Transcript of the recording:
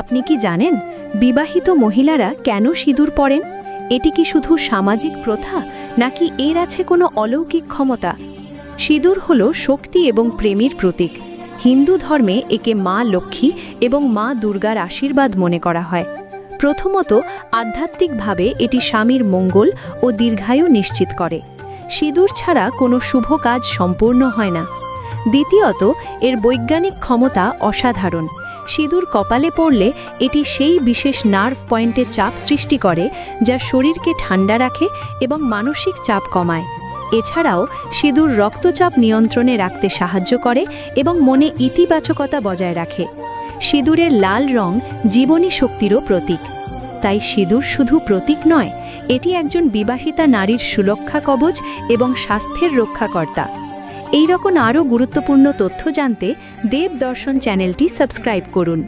আপনি কি জানেন বিবাহিত মহিলারা কেন সিঁদুর পরেন? এটি কি শুধু সামাজিক প্রথা, নাকি এর আছে কোনো অলৌকিক ক্ষমতা? সিঁদুর হল শক্তি এবং প্রেমের প্রতীক। হিন্দু ধর্মে একে মা লক্ষ্মী এবং মা দুর্গার আশীর্বাদ মনে করা হয়। প্রথমত, আধ্যাত্মিকভাবে এটি স্বামীর মঙ্গল ও দীর্ঘায়ু নিশ্চিত করে। সিঁদুর ছাড়া কোনো শুভ কাজ সম্পূর্ণ হয় না। দ্বিতীয়ত, এর বৈজ্ঞানিক ক্ষমতা অসাধারণ। সিঁদুর কপালে পড়লে এটি সেই বিশেষ নার্ভ পয়েন্টে চাপ সৃষ্টি করে যা শরীরকে ঠান্ডা রাখে এবং মানসিক চাপ কমায়। এছাড়াও সিঁদুর রক্তচাপ নিয়ন্ত্রণে রাখতে সাহায্য করে এবং মনে ইতিবাচকতা বজায় রাখে। সিঁদুরের লাল রং জীবনী শক্তিরও প্রতীক। তাই সিঁদুর শুধু প্রতীক নয়, এটি একজন বিবাহিতা নারীর সুরক্ষা কবচ এবং স্বাস্থ্যের রক্ষাকর্তা। এই রকম আরও গুরুত্বপূর্ণ তথ্য জানতে দেব দর্শন চ্যানেলটি সাবস্ক্রাইব করুন।